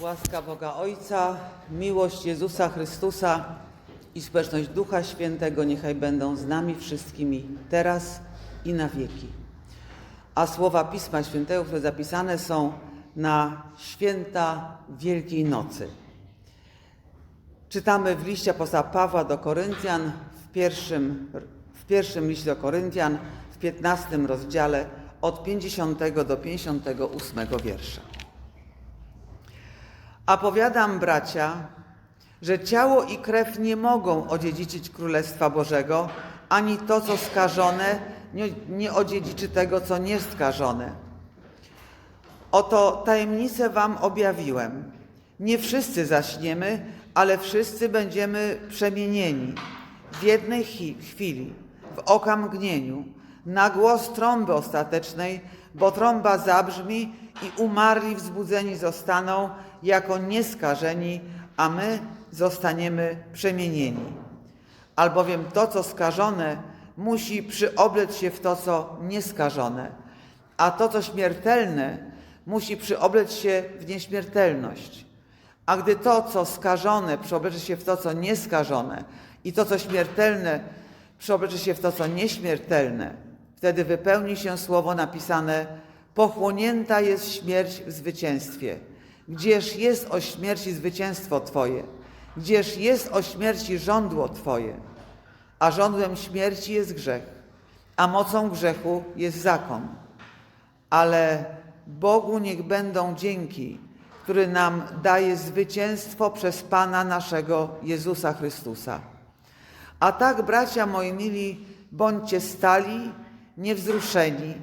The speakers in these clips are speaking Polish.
Łaska Boga Ojca, miłość Jezusa Chrystusa i społeczność Ducha Świętego niechaj będą z nami wszystkimi teraz i na wieki. A słowa Pisma Świętego, które zapisane są na święta Wielkiej Nocy. Czytamy w liście apostoła Pawła do Koryntian w pierwszym, w pierwszym liście do Koryntian w 15 rozdziale od 50 do 58 wiersza. A powiadam, bracia, że ciało i krew nie mogą odziedziczyć Królestwa Bożego, ani to, co skażone, nie, odziedziczy tego, co nieskażone. Oto tajemnicę wam objawiłem. Nie wszyscy zaśniemy, ale wszyscy będziemy przemienieni w jednej chwili, w oka mgnieniu, na głos trąby ostatecznej, bo trąba zabrzmi i umarli wzbudzeni zostaną jako nieskażeni, a my zostaniemy przemienieni. Albowiem to, co skażone, musi przyoblec się w to, co nieskażone, a to, co śmiertelne, musi przyoblec się w nieśmiertelność. A gdy to, co skażone, przeoblecze się w to, co nieskażone, i to, co śmiertelne, przeoblecze się w to, co nieśmiertelne, wtedy wypełni się słowo napisane: Pochłonięta jest śmierć w zwycięstwie. Gdzież jest o śmierci zwycięstwo Twoje? Gdzież jest o śmierci żądło Twoje? A żądłem śmierci jest grzech, a mocą grzechu jest zakon. Ale Bogu niech będą dzięki, który nam daje zwycięstwo przez Pana naszego Jezusa Chrystusa. A tak, bracia moi mili, bądźcie stali, niewzruszeni,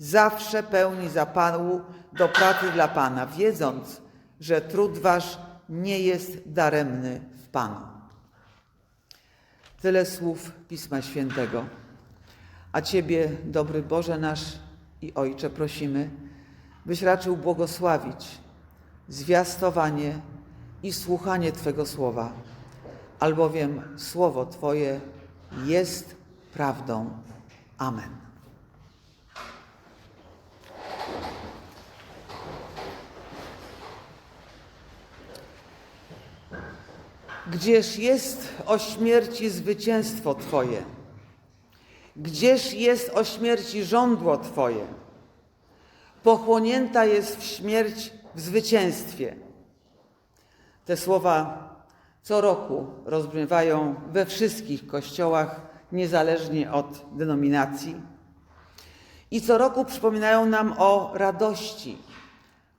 zawsze pełni zapału do pracy dla Pana, wiedząc, że trud wasz nie jest daremny w Panu. Tyle słów Pisma Świętego. A Ciebie, dobry Boże nasz i Ojcze, prosimy, byś raczył błogosławić zwiastowanie i słuchanie Twego słowa, albowiem słowo Twoje jest prawdą. Amen. Gdzież jest o śmierci zwycięstwo Twoje? Gdzież jest o śmierci żądło Twoje? Pochłonięta jest w śmierć w zwycięstwie. Te słowa co roku rozbrzmiewają we wszystkich kościołach, niezależnie od denominacji. I co roku przypominają nam o radości,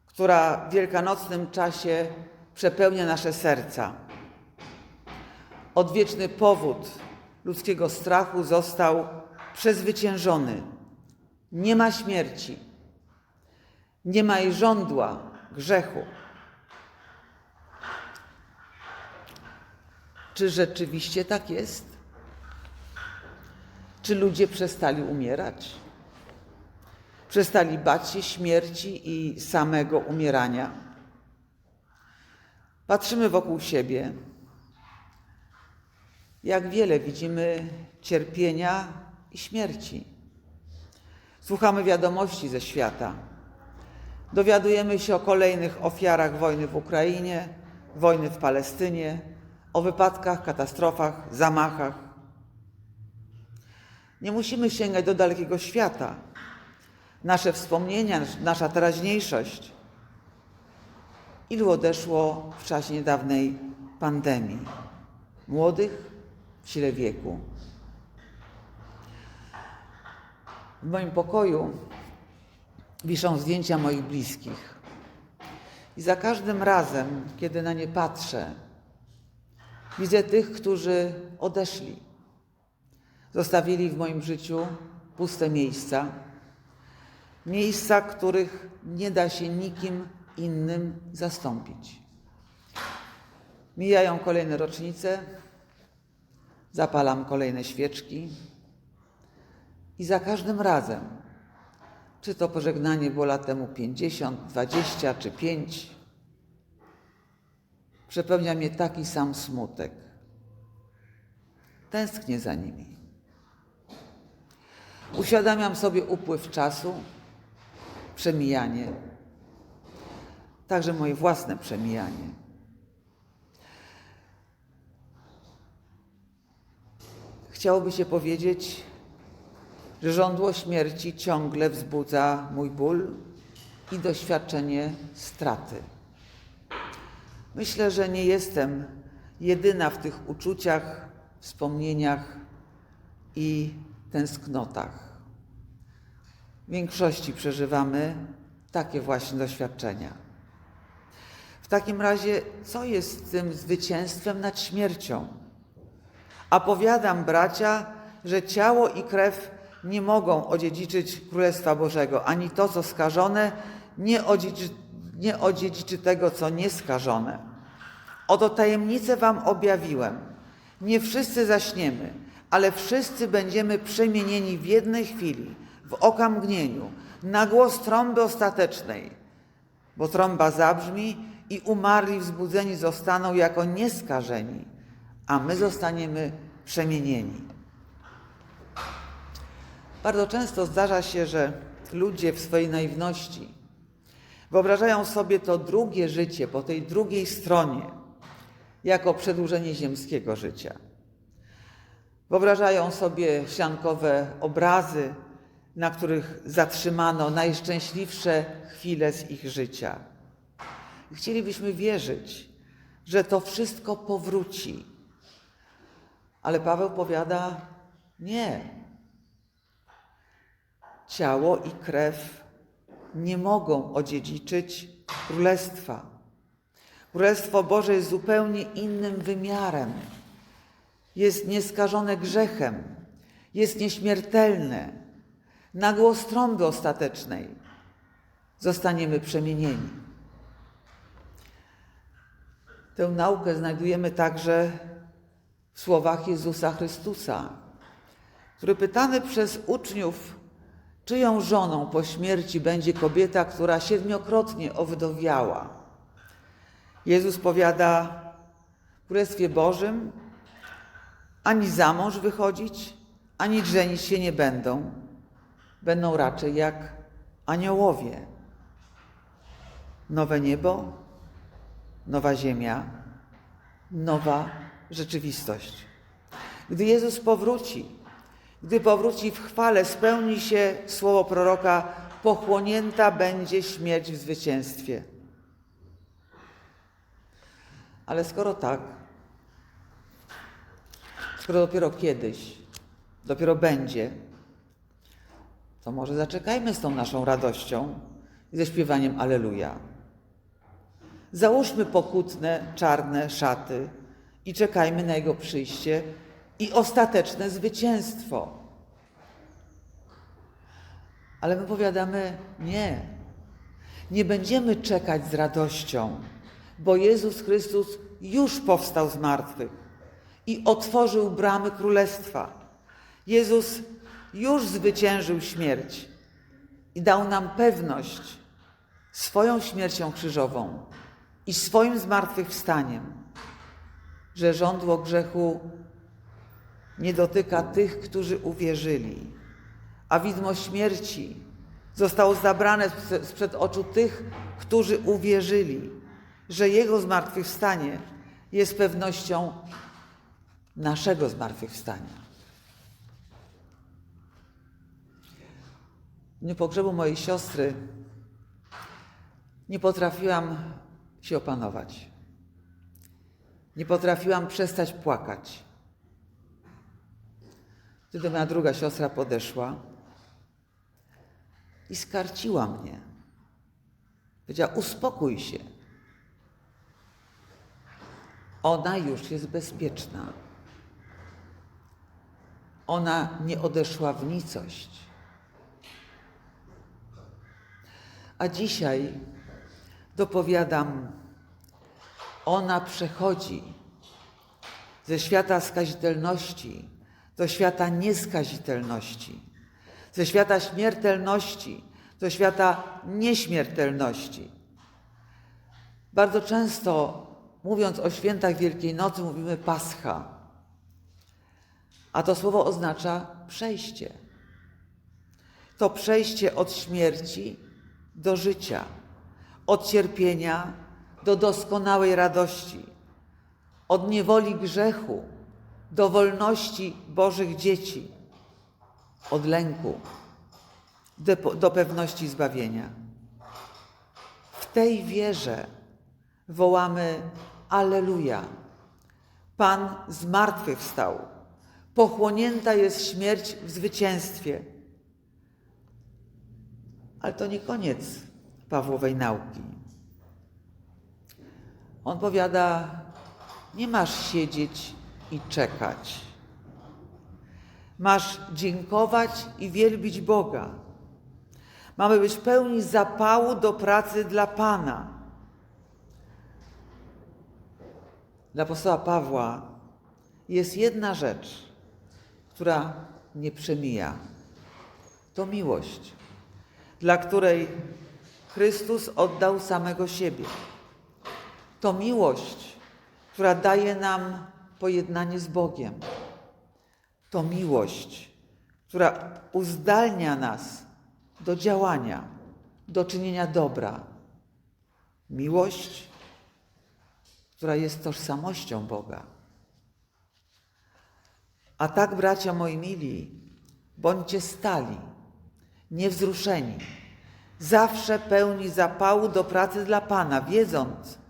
która w wielkanocnym czasie przepełnia nasze serca. Odwieczny powód ludzkiego strachu został przezwyciężony. Nie ma śmierci, nie ma i żądła grzechu. Czy rzeczywiście tak jest? Czy ludzie przestali umierać? Przestali bać się śmierci i samego umierania? Patrzymy wokół siebie. Jak wiele widzimy cierpienia i śmierci. Słuchamy wiadomości ze świata. Dowiadujemy się o kolejnych ofiarach wojny w Ukrainie, wojny w Palestynie, o wypadkach, katastrofach, zamachach. Nie musimy sięgać do dalekiego świata. Nasze wspomnienia, nasza teraźniejszość. Ilu odeszło w czasie niedawnej pandemii? Młodych w sile wieku. W moim pokoju wiszą zdjęcia moich bliskich. I za każdym razem, kiedy na nie patrzę, widzę tych, którzy odeszli. Zostawili w moim życiu puste miejsca. Miejsca, których nie da się nikim innym zastąpić. Mijają kolejne rocznice, zapalam kolejne świeczki i za każdym razem, czy to pożegnanie było lat temu 50, 20 czy 5, przepełnia mnie taki sam smutek. Tęsknię za nimi. Uświadamiam sobie upływ czasu, przemijanie. także moje własne przemijanie. Chciałoby się powiedzieć, że żądło śmierci ciągle wzbudza mój ból i doświadczenie straty. Myślę, że nie jestem jedyna w tych uczuciach, wspomnieniach i tęsknotach. W większości przeżywamy takie właśnie doświadczenia. W takim razie, co jest tym zwycięstwem nad śmiercią? A powiadam, bracia, że ciało i krew nie mogą odziedziczyć Królestwa Bożego, ani to, co skażone, nie odziedziczy, nie odziedziczy tego, co nieskażone. Oto tajemnicę wam objawiłem. Nie wszyscy zaśniemy, ale wszyscy będziemy przemienieni w jednej chwili, w okamgnieniu, na głos trąby ostatecznej. Bo trąba zabrzmi i umarli wzbudzeni zostaną jako nieskażeni, a my zostaniemy przemienieni. Bardzo często zdarza się, że ludzie w swojej naiwności wyobrażają sobie to drugie życie po tej drugiej stronie jako przedłużenie ziemskiego życia. Wyobrażają sobie siankowe obrazy, na których zatrzymano najszczęśliwsze chwile z ich życia. Chcielibyśmy wierzyć, że to wszystko powróci. Ale Paweł powiada: Nie. Ciało i krew nie mogą odziedziczyć królestwa. Królestwo Boże jest zupełnie innym wymiarem. Jest nieskażone grzechem, jest nieśmiertelne. Na głos trąby ostatecznej zostaniemy przemienieni. Tę naukę znajdujemy także w słowach Jezusa Chrystusa, który pytany przez uczniów, czyją żoną po śmierci będzie kobieta, która siedmiokrotnie owdowiała. Jezus powiada, w Królestwie Bożym ani za mąż wychodzić, ani żenić się nie będą. Będą raczej jak aniołowie. Nowe niebo, nowa ziemia, nowa rzeczywistość. Gdy Jezus powróci, gdy powróci w chwale, spełni się słowo proroka: pochłonięta będzie śmierć w zwycięstwie. Ale skoro tak, skoro dopiero kiedyś, dopiero będzie, to może zaczekajmy z tą naszą radością i ze śpiewaniem Aleluja. Załóżmy pokutne, czarne szaty i czekajmy na Jego przyjście i ostateczne zwycięstwo. Ale my powiadamy nie. Nie będziemy czekać z radością, bo Jezus Chrystus już powstał z martwych i otworzył bramy królestwa. Jezus już zwyciężył śmierć i dał nam pewność swoją śmiercią krzyżową i swoim zmartwychwstaniem, że żądło grzechu nie dotyka tych, którzy uwierzyli, a widmo śmierci zostało zabrane sprzed oczu tych, którzy uwierzyli, że Jego zmartwychwstanie jest pewnością naszego zmartwychwstania. W dniu pogrzebu mojej siostry nie potrafiłam się opanować. Nie potrafiłam przestać płakać. Wtedy moja druga siostra podeszła i skarciła mnie. Powiedziała: Uspokój się. Ona już jest bezpieczna. Ona nie odeszła w nicość. A dzisiaj dopowiadam, ona przechodzi ze świata skazitelności do świata nieskazitelności, ze świata śmiertelności do świata nieśmiertelności. Bardzo często, mówiąc o świętach Wielkiej Nocy, mówimy Pascha, a to słowo oznacza przejście. To przejście od śmierci do życia od cierpienia do doskonałej radości, od niewoli grzechu do wolności Bożych dzieci, od lęku do, do pewności zbawienia. W tej wierze wołamy Alleluja. Pan zmartwychwstał. Pochłonięta jest śmierć w zwycięstwie. Ale to nie koniec Pawłowej nauki. On powiada, nie masz siedzieć i czekać. Masz dziękować i wielbić Boga. Mamy być pełni zapału do pracy dla Pana. Dla apostoła Pawła jest jedna rzecz, która nie przemija. To miłość, dla której Chrystus oddał samego siebie. To miłość, która daje nam pojednanie z Bogiem. To miłość, która uzdalnia nas do działania, do czynienia dobra. Miłość, która jest tożsamością Boga. A tak, bracia moi mili, bądźcie stali, niewzruszeni, zawsze pełni zapału do pracy dla Pana, wiedząc,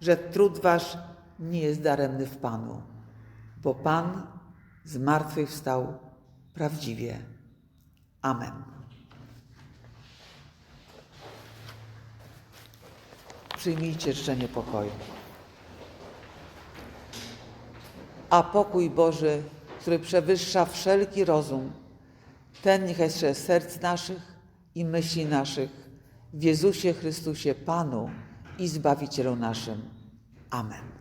że trud wasz nie jest daremny w Panu, bo Pan z martwych wstał prawdziwie. Amen. Przyjmijcie życzenie pokoju. A pokój Boży, który przewyższa wszelki rozum, ten niech jest w serc naszych i myśli naszych w Jezusie Chrystusie Panu i Zbawicielu naszym. Amen.